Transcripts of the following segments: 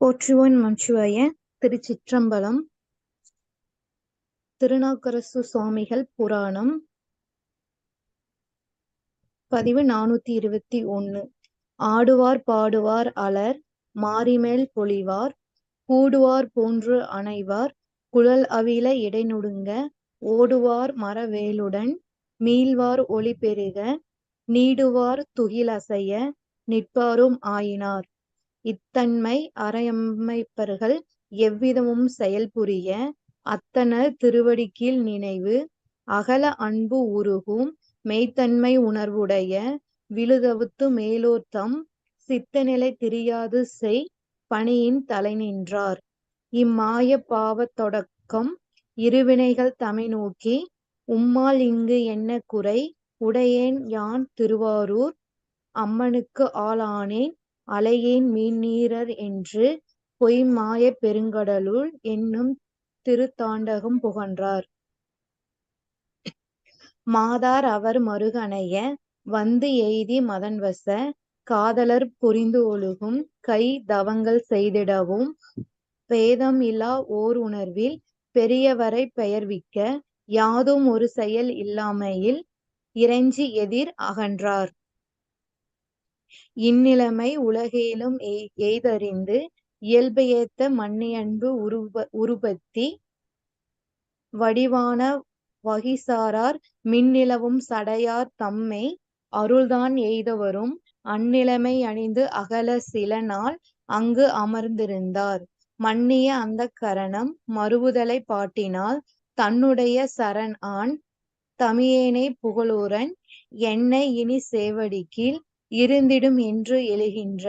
போற்றுவோன் நமச்சிவாய திருச்சிற்றம்பலம் திருநாக்கரசு சுவாமிகள் புராணம் பதிவு நானூத்தி இருபத்தி ஒன்னு. ஆடுவார் பாடுவார் அலர் மாரிமேல் பொழிவார் கூடுவார் போன்று அணைவார் குழல் அவில இடைநுடுங்க ஓடுவார் மரவேலுடன் மீள்வார் ஒளி பெருக நீடுவார் துகிலசைய நிற்பாரும் ஆயினார். இத்தன்மை அறையமைப்பர்கள் எவ்விதமும் செயல்புரிய அத்தனர் திருவடிக்கீழ் நினைவு அகல அன்பு உருகும் மெய்த்தன்மை உணர்வுடைய விழுதவுத்து மேலோர்தம் சித்தநிலை தெரியாது செய் பணியின் தலை நின்றார். இம்மாய பாவத் தொடக்கம் இருவினைகள் தமை நோக்கி உம்மால் இங்கு என்ன குறை? உடையேன் யான் திருவாரூர்? அம்மனுக்கு ஆளானேன் அலையேன் மீன்நீரர் என்று பொய் மாயப் பெருங்கடலுள் என்னும் திருத்தாண்டகம் புகன்றார். மாதார் அவர் மருகனைய வந்து எய்தி மதன்வச காதலர் புரிந்து ஒழுகும் கை தவங்கள் செய்திடவும் பேதம் இல்லா ஓர் உணர்வில் பெரியவரை பெயர்விக்க யாதும் ஒரு செயல் இல்லாமையில் இறைஞ்சி எதிர் அகன்றார். இந்நிலைமை உலகேலும் எய்தறிந்து இயல்பையேத்த மன்னியன்பு உருப உருபத்தி வடிவான வகிசாரார் மின்னிலவும் சடையார் தம்மை அருள்தான் எய்தவரும் அந்நிலைமை அணிந்து அகல சில நாள் அங்கு அமர்ந்திருந்தார். மன்னிய அந்த கரணம் மறுவுதலை பாட்டினால் தன்னுடைய சரண் ஆண் தமியேனை புகழூரன் என்னை இனி சேவடிக்கீழ் இருந்திடும் என்று எழுகின்ற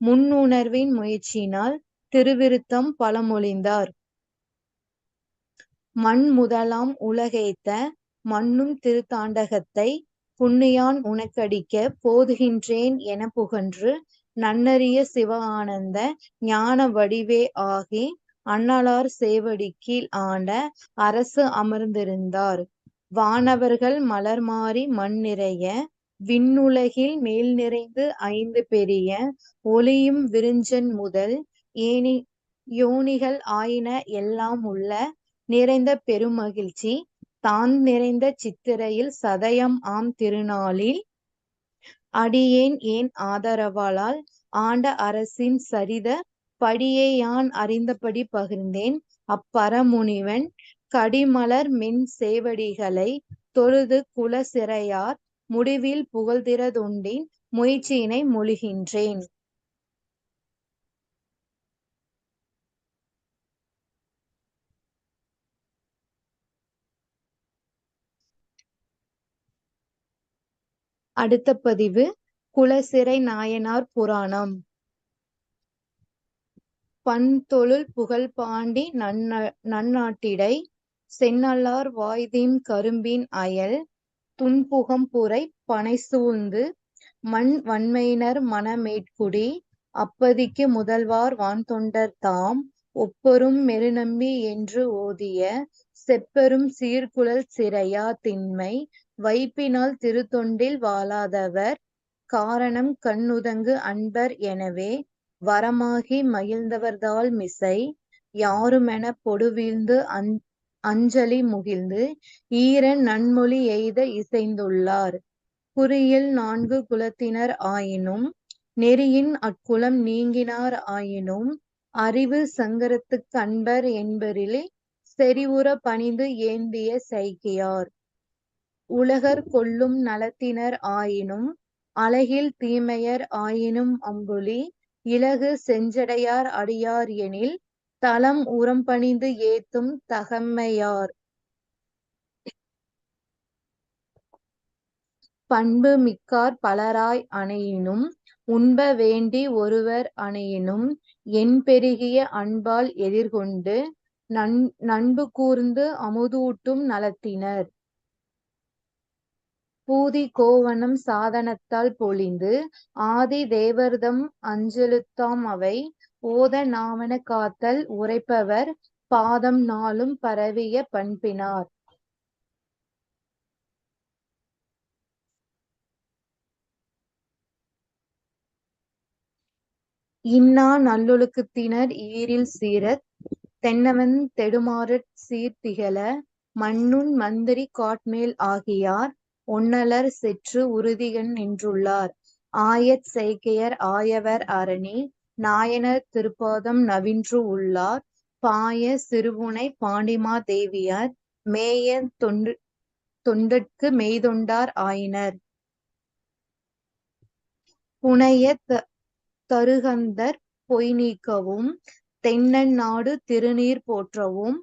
முன்னுணர்வின் முயற்சியினால் திருவிருத்தம் பலமொழிந்தார். மண் முதலாம் உலகேத்த மண்ணும் திருத்தாண்டகத்தை புண்ணியான் உனக்கடிக்க போதுகின்றேன் என புகன்று நன்னறிய சிவ ஆனந்த ஞான வடிவே ஆகி அண்ணலார் சேவடிக்கீழ் ஆண்ட அரசு அமர்ந்திருந்தார். வானவர்கள் மலர் மாறி மண் நிறைய விண்ணுலகில் மேல் நிறைந்து ஐந்து பெரிய ஒளியும் விரிஞ்சன் முதல் ஏனி யோனிகள் ஆயின எல்லாம் உள்ள நிறைந்த பெருமகிழ்ச்சி தான் நிறைந்த சித்திரையில் சதயம் ஆம் திருநாளில். அடியேன் ஏன் ஆதரவாளால் ஆண்ட அரசின் சரித படியை யான் அறிந்தபடி பகிர்ந்தேன்? அப்பரமுனிவன் கடிமலர் மின் சேவடிகளை தொழுது குல சிறையார் முடிவில் புகழ்திறதுண்டின் முயற்சியினை மொழிகின்றேன். அடுத்த பதிவு குலசிறை நாயனார் புராணம். பண்தொழுல் புகழ் பாண்டி நன்ன நன்னாட்டிடை செந்நல்லார் வாய்தீம் கரும்பின் அயல் துன்புகம் புரை சூழ்ந்து மண் வன்மையினர் மனமேட்குடி அப்பதிக்கு முதல்வார் வான்தொண்டர் தாம் ஒப்பரும் மெருநம்பி என்று ஓதிய செப்பெரும் சீர்குழல் சிறையா திண்மை வைப்பினால் திருத்தொண்டில் வாழாதவர் காரணம் கண்ணுதங்கு அன்பர் எனவே வரமாகி மகிழ்ந்தவர்தால் மிசை யாருமென பொடுவீழ்ந்து அந் அஞ்சலி முகிழ்ந்து ஈரன் நன்மொழி எய்த இசைந்துள்ளார். குறியில் நான்கு குலத்தினர் ஆயினும் நெறியின் அக்குலம் நீங்கினார் ஆயினும் அறிவு சங்கரத்துக் அன்பர் என்பரிலே செறிவுற பணிந்து ஏந்திய சைக்கியார் உலகர் கொள்ளும் நலத்தினர் ஆயினும் அழகில் தீமையர் ஆயினும் அம்புலி இலகு செஞ்சடையார் அடியார் எனில் தலம் உரம் பணிந்து ஏத்தும் தகமையார் பண்பு மிக்கார் பலராய் அணையினும் உண்ப வேண்டி ஒருவர் அணையினும் என் பெருகிய அன்பால் எதிர்கொண்டு நன் நண்பு கூர்ந்து அமுதூட்டும் நலத்தினர். பூதி கோவனம் சாதனத்தால் பொழிந்து ஆதி தேவர்தம் அஞ்செழுத்தாம் அவை ஓத நாவன காத்தல் உரைப்பவர் பாதம் நாளும் பரவிய பண்பினார். இன்னா நல்லொழுக்கத்தினர் ஈரில் சீரத் தென்னவன் தெடுமாறற் சீர்திகழ மண்ணுன் மந்திரி காட்மேல் ஆகியார் ஒன்னலர் செற்று உறுதிகண் நின்றுள்ளார். ஆயத் செய்கையர் ஆயவர் அரணி நாயனர் திருப்பாதம் நவின்று உள்ளார். பாய சிறுபுனை பாண்டிமா தேவியர். மேய தொண்டற்கு மெய்தொண்டார் ஆயினர். புனையத் தருகந்தர் பொய்நீக்கவும் தென்னன் நாடு திருநீர் போற்றவும்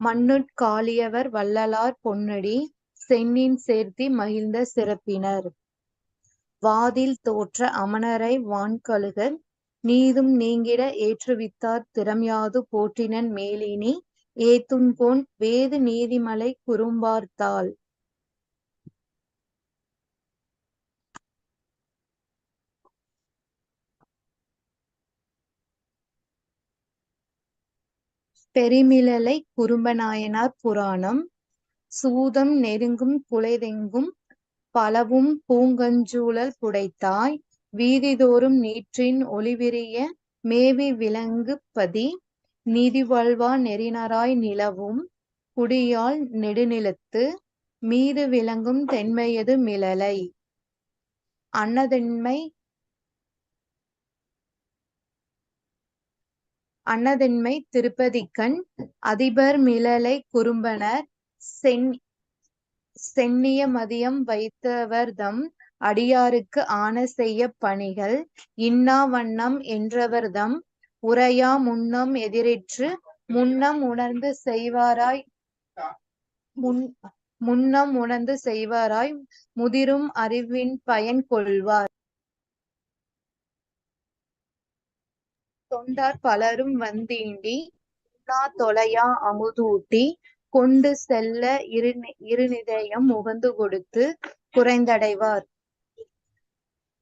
மண்ணுட்காலியவர் வள்ளலார் பொன்னடி சென்னின் சேர்த்தி மகிழ்ந்த சிறப்பினர். வாதில் தோற்ற அமணரை வான்கழுகர் நீதும் நீங்கிட ஏற்றுவித்தார் திறம்யாது போற்றினன் மேலினி ஏத்துங்கொண் வேது நீதிமலை குறும்பார்த்தாள். பெருமிழலை பெருமிழலைக் புராணம் சூதம் நெருங்கும் குலைதெங்கும் பலவும் பூங்கஞ்சூழல் புடைத்தாய் வீதிதோறும் நீற்றின் ஒளிவிரிய மேவி விளங்குபதி நீதிவாழ்வா நெறினராய் நிலவும் குடியால் நெடுநிலத்து மீது விளங்கும் தென்மையது மிளலை அன்னதென்மை அன்னதென்மை திருப்பதிக்கண் அதிபர் மிளலை குறும்பனர் சென் சென்னிய மதியம் வைத்தவர்தம் அடியாருக்கு ஆன செய்யப் பணிகள் இன்னா வண்ணம் என்றவர்தம் உரையா முன்னம் எதிரேற்று முன்னம் உணர்ந்து செய்வாராய் முன் முன்னம் உணர்ந்து செய்வாராய் முதிரும் அறிவின் பயன் கொள்வார். தொண்டார் பலரும் வந்தீண்டி உண்ணா தொலையா அமுதூட்டி கொண்டு செல்ல இருநிதயம் முகந்து கொடுத்து குறைந்தடைவார்.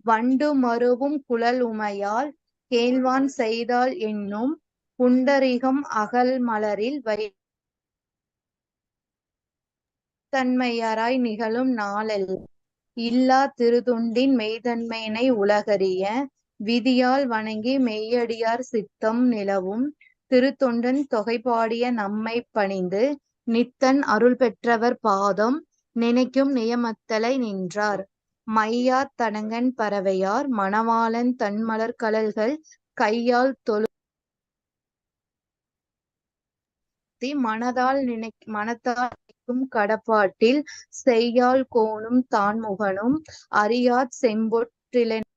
வண்டு மருவும் குழல் உமையால் கேள்வான் செய்தாள் என்னும் புண்டரிகம் அகல் மலரில் வை தன்மையராய் நிகழும் நாளெல்லாம் இல்லா திருதுண்டின் மெய்தன்மையினை உலகறிய விதியால் வணங்கி மெய்யடியார் சித்தம் நிலவும் திருத்தொண்டன் தொகைப்பாடிய நம்மைப் பணிந்து நித்தன் அருள் பெற்றவர் பாதம் நினைக்கும் நியமத்தலை நின்றார். மையாத் தனங்கன் பறவையார் மணவாளன் தண்மலர்க் கழல்கள் கையால் தொழுத்தி மனத்தால் நினைக்கும் கடப்பாட்டில் செய்யால் கோணும் தான் முகனும் அரியாத் செம்பொற்றிலன்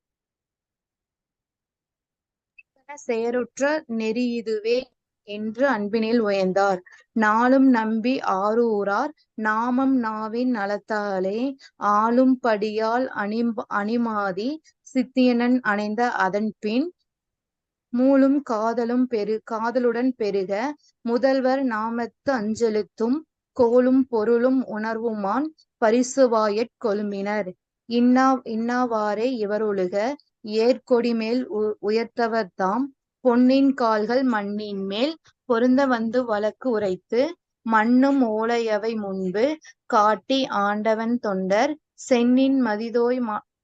செயருற்ற நெறி இதுவே என்று அன்பினில் உயர்ந்தார். நாளும் நம்பி ஆரூரார் நாமம் நாவின் நலத்தாலே ஆளும் படியால் அணிமாதி சித்தியனன் அணைந்த அதன் பின் மூலும் காதலும் பெரு காதலுடன் பெருக முதல்வர் நாமத்து அஞ்சலித்தும் கோலும் பொருளும் உணர்வுமான் பரிசுவாயற் இன்னா இன்னாவாறே இவரொழுக ஏர்க்கொடிமேல் உயர்த்தவர்தாம் பொன்னின் கால்கள் மண்ணின்மேல் பொருந்த வந்து வழக்கு உரைத்து மன்னும் ஓலையவை முன்பு காட்டி ஆண்டவன் தொண்டர் சென்னின் மதிதோய்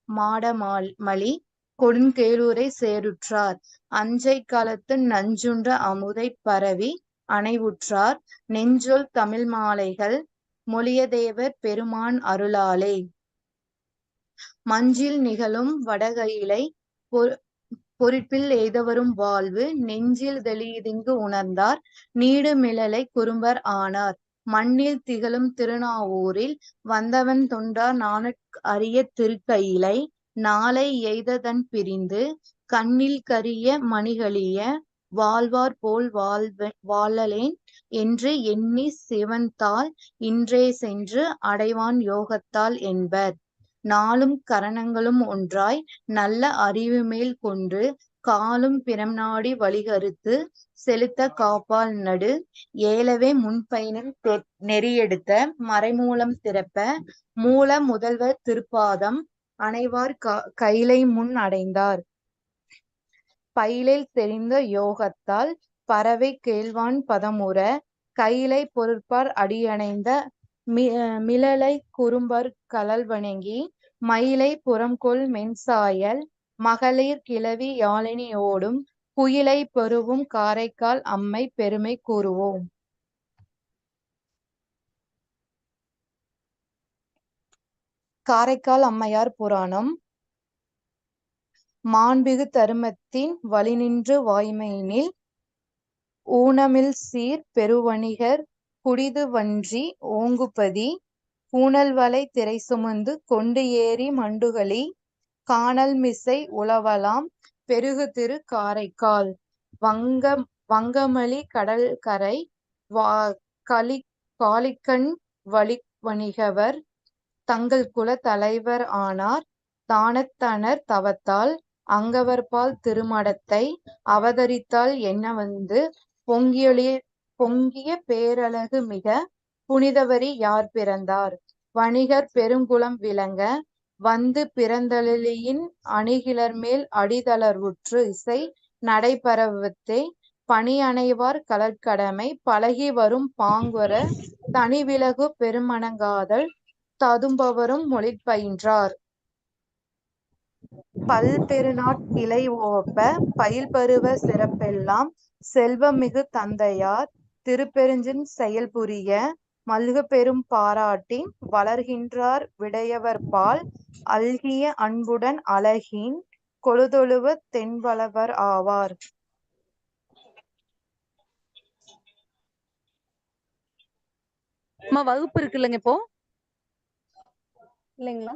மாடமால் மலி கொடுங்கேளூரை சேருற்றார். அஞ்சை களத்து நஞ்சுன்ற அமுதைப் பரவி அணைவுற்றார். நெஞ்சொல் தமிழ் மாலைகள் மொழியதேவர் பெருமான் அருளாலே. மஞ்சில் நிகழும் வடகையிலை பொருட்பில் எய்தவரும் வாழ்வு நெஞ்சில் தெளியதிங்கு உணர்ந்தார். நீடுமிழலை குறும்பர் ஆனார். மண்ணில் திகழும் திருநாவூரில் வந்தவன் தொண்டார் நானக் அரிய திருக்கையிலை. நாளை எய்ததன் பிரிந்து கண்ணில் கரிய மணிகழிய வாழ்வார் போல் வாழலேன் என்று எண்ணி சிவன்தாள் இன்றே சென்று அடைவான் யோகத்தால் என்பர். நாளும் கரணங்களும் ஒன்றாய் நல்ல அறிவுமேல் கொண்டு காலும் பிறம்நாடி வழிகறுத்து செலுத்த காப்பால் நடு ஏலவே முன்பயணம் நெறியெடுத்த மறைமூலம் திறப்ப மூல முதல்வர் திருப்பாதம் அனைவார் கைலை கயிலைமுன் அடைந்தார். பயிலில் தெரிந்த யோகத்தால் பறவை கேள்வான் பதமுற கயிலைப் பொருட்பார் அடியணைந்த மிளலைக் குறும்பர் கழல்வணங்கி மயிலைப் புறம்கொள் மென்சாயல் மகளிர் கிழவி யாழினியோடும் குயிலைப் பெறுவும் காரைக்கால் அம்மை பெருமை கூறுவோம். காரைக்கால் அம்மையார் புராணம் மாண்பிகு தருமத்தின் வழிநின்று வாய்மையினில் ஊனமில்சீர் பெருவணிகர் குடிது வஞ்சி ஓங்குபதி பூணல்வளை திரைசுமந்து கொண்டு ஏறி மண்டுகளி கானல்மிசை உழவலாம் பெருகுதிரு காரைக்கால். வங்கமலி கடல்கரை வணிகவர் தங்கள் குல தலைவர் ஆனார். தானத்தனர் தவத்தால் அங்கவர்பால் திருமடத்தை அவதரித்தால் என்ன வந்து என்னவந்து பொங்கிய பேரழகு மிக புனிதவரி யார் பிறந்தார்? வணிகர் பெருங்குளம் விளங்க வந்து பிறந்தளியின் அணிகிளர்மேல் அடிதளர்வுற்று இசை நடைபரவத்தே பணியணைவார் பழகி வரும் பாங்குர தனிவிலகு பெருமணங்காதல் ததும்பவரும் மொழிபயின்றார் பல்பெருநாட் ஓப்ப பயில்பருவ சிறப்பெல்லாம் செல்வமிகு தந்தையார் திருப்பெருஞ்செஞ் செயல்புரிய மல்குபெரும் பாராட்டின் வளர்கின்றார் விடையவர்பால் அல்கிய அன்புடன் அழகின் கொலுதொழுவ தென்வளவர் ஆவார். அம்மா வகுப்பு இருக்குல்லங்க இப்போ? இல்லைங்களா?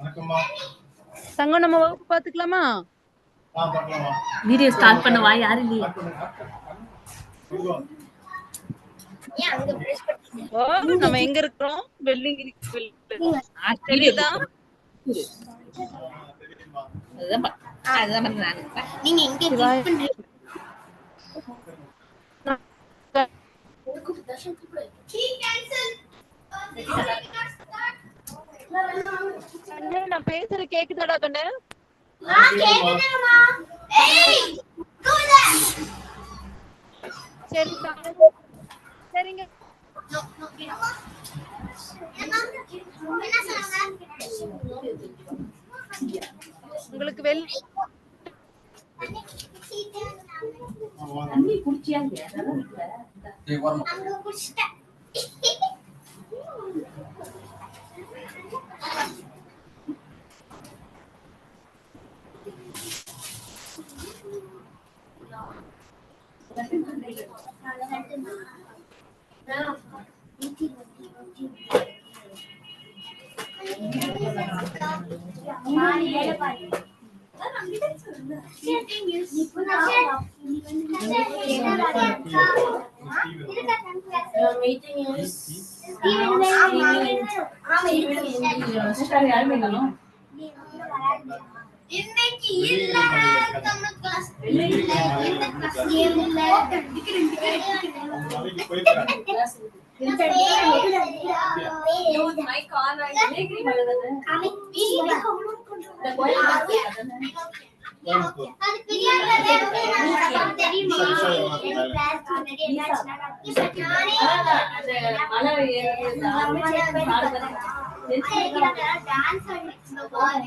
வணக்கம்மா. தங்கம் நம்ம வகுப்பு பாத்துக்கலாமா வீடியோ ஸ்டார்ட் பண்ணவா யாரும் இல்லையே? நம்ம எங்க இருக்கிறோம்? வெள்ளிங்கிரி வீடியோ நான் பேசுற கேக்குதாடா கண்ணு. சரி. சரிங்க? உங்களுக்கு வாங்க. தண்ணி குடிச்சியா. அங்க குடிச்சிட்டேன். இன்னைக்கு இல்ல தமிழ் கிளாஸ் இல்ல இந்த கிளாஸ் இல்ல நாளைக்கு போயிருக்கிறேன்.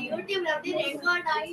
யூடியூப்ல அப்படியே ரெக்கார்ட் ஆகி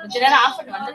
கொஞ்ச நேரம் ஆஃப் பண்ணி வந்த